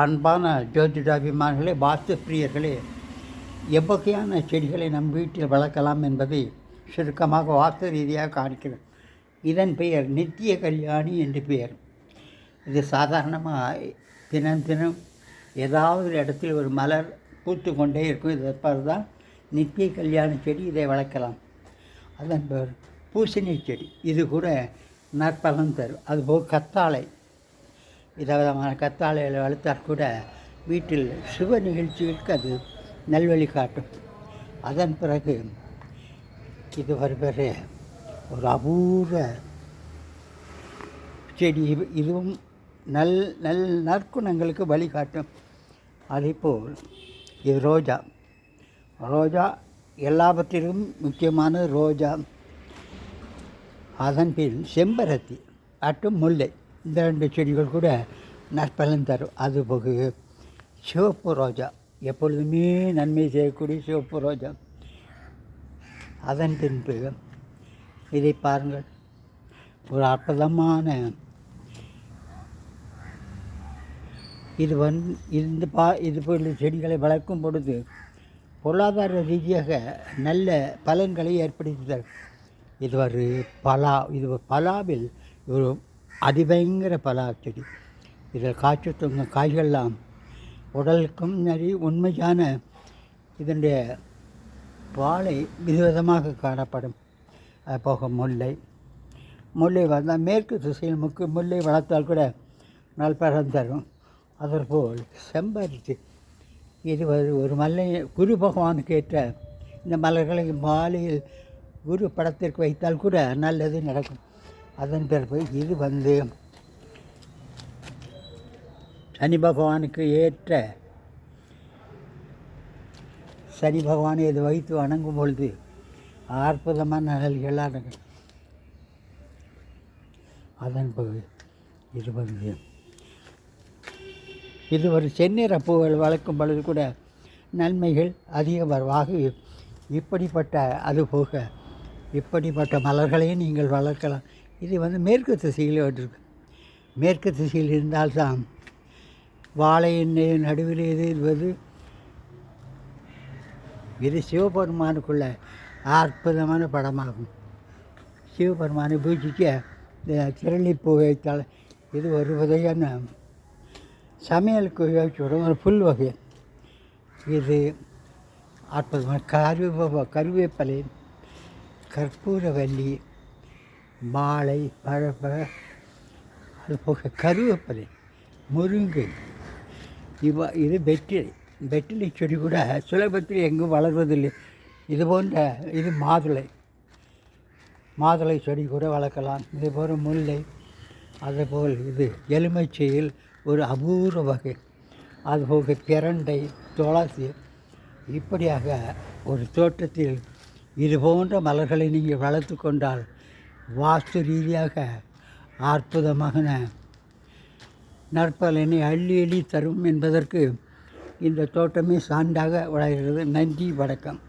அன்பான ஜோதிடாபிமான்களே வாஸ்து பிரியர்களே எவ்வகையான செடிகளை நம் வீட்டில் வளர்க்கலாம் என்பதை சுருக்கமாக வாஸ்து ரீதியாக காணிக்கிறேன் இதன் பெயர் நித்திய கல்யாணி என்று பெயர். இது சாதாரணமாக தினம் தினம் ஏதாவது ஒரு இடத்தில் ஒரு மலர் பூத்து கொண்டே இருக்கும். இதை தான் நித்திய கல்யாண செடி இதை வளர்க்கலாம். அதன் பேர் பூசணி செடி. இது கூட நற்பலன் தரும். அதுபோல் கத்தாழை. விதவிதமான கத்தாழைகளை வளர்த்தால் கூட வீட்டில் சுப நிகழ்ச்சிகளுக்கு அது நல்வழி காட்டும். அதன் பிறகு இது வருகிற ஒரு அபூர்வ செடி. இது- இதுவும் நல் நல் நற்குணங்களுக்கு வழிகாட்டும் அதேபோல் இது ரோஜா. ரோஜா எல்லாவற்றிலும் முக்கியமான ரோஜா. அதன் பின் செம்பருத்தி மற்றும் முல்லை. இந்த ரெண்டு செடிகள் கூட நற்பலன் தரும். அது போக சிவப்பு ரோஜா. எப்பொழுதுமே நன்மை செய்யக்கூடிய சிவப்பு ரோஜா. அதன் பின்பு இதை பாருங்கள். ஒரு அற்புதமான இது வந்து இந்த பா இது போன்ற செடிகளை வளர்க்கும் பொழுது பொருளாதார ரீதியாக நல்ல பலன்களை ஏற்படுத்தி தரும். இது ஒரு பலா இது பலாவில் ஒரு அதிபயங்கர பலா செடி இதில் காய்ச்சி தொங்க காய்கள்லாம் உடலுக்கும் சரி உண்மையான இதனுடைய வாழை விதவிதமாக காணப்படும். அது போக முல்லை. முல்லை வந்தால் மேற்கு திசையில் முக்கு முல்லை வளர்த்தால் கூட நல்பலம் தரும் அதற்போல் செம்பருத்தி. இது ஒரு ஒரு மல்லை குரு பகவானுக்கு ஏற்ற இந்த மலர்களை மாலையில் குரு படத்திற்கு வைத்தால் கூட நல்லது நடக்கும். அதன் பிறகு இது வந்து சனி பகவானுக்கு ஏற்ற சனி பகவானை இது வைத்து வணங்கும் பொழுது அற்புதமான நலல்களாக நடக்கும். அதன் பிறகு இது வந்து இது ஒரு செந்நிற பூவில் வளர்க்கும் பொழுது கூட நன்மைகள் அதிகமாக இப்படிப்பட்ட அது போக இப்படிப்பட்ட மலர்களையும் நீங்கள் வளர்க்கலாம். இது வந்து மேற்கு திசையில் விட்டுருக்கு மேற்கு திசையில் இருந்தால்தான் வாழையின் நடுவில் இது இது இது சிவபெருமானுக்குள்ள அற்புதமான படமாகும். சிவபெருமானை பூஜிக்க இந்த திரளிப்பூ வைத்தால் இது ஒரு வகையான சமையலுக்கு உபயோகிச்சுவிடும் ஒரு புல் வகை. இது அற்புதமான கருவே கருவேப்பிலை கற்பூரவல்லி மாலை பழப்பழ அதுபோக கருவேப்பிலை முருங்கை. இவ இது வெற்றிலை வெற்றிலை செடி கூட சுலபத்தில் எங்கும் வளர்வதில்லை. இது போன்ற இது மாதுளை. மாதுளை செடி கூட வளர்க்கலாம். இது போன்ற முல்லை. அதுபோல் இது எலுமிச்சையில் ஒரு அபூர்வ வகை. அதுபோக பிரண்டை துளசி. இப்படியாக ஒரு தோட்டத்தில் இது போன்ற மலர்களை நீங்கள் வளர்த்து கொண்டால் வாஸ்து ரீதியாக அற்புதமான நற்பலனை அள்ளி அள்ளி தரும் என்பதற்கு இந்த தோட்டமே சான்றாக வளர்கிறது. நன்றி வணக்கம்.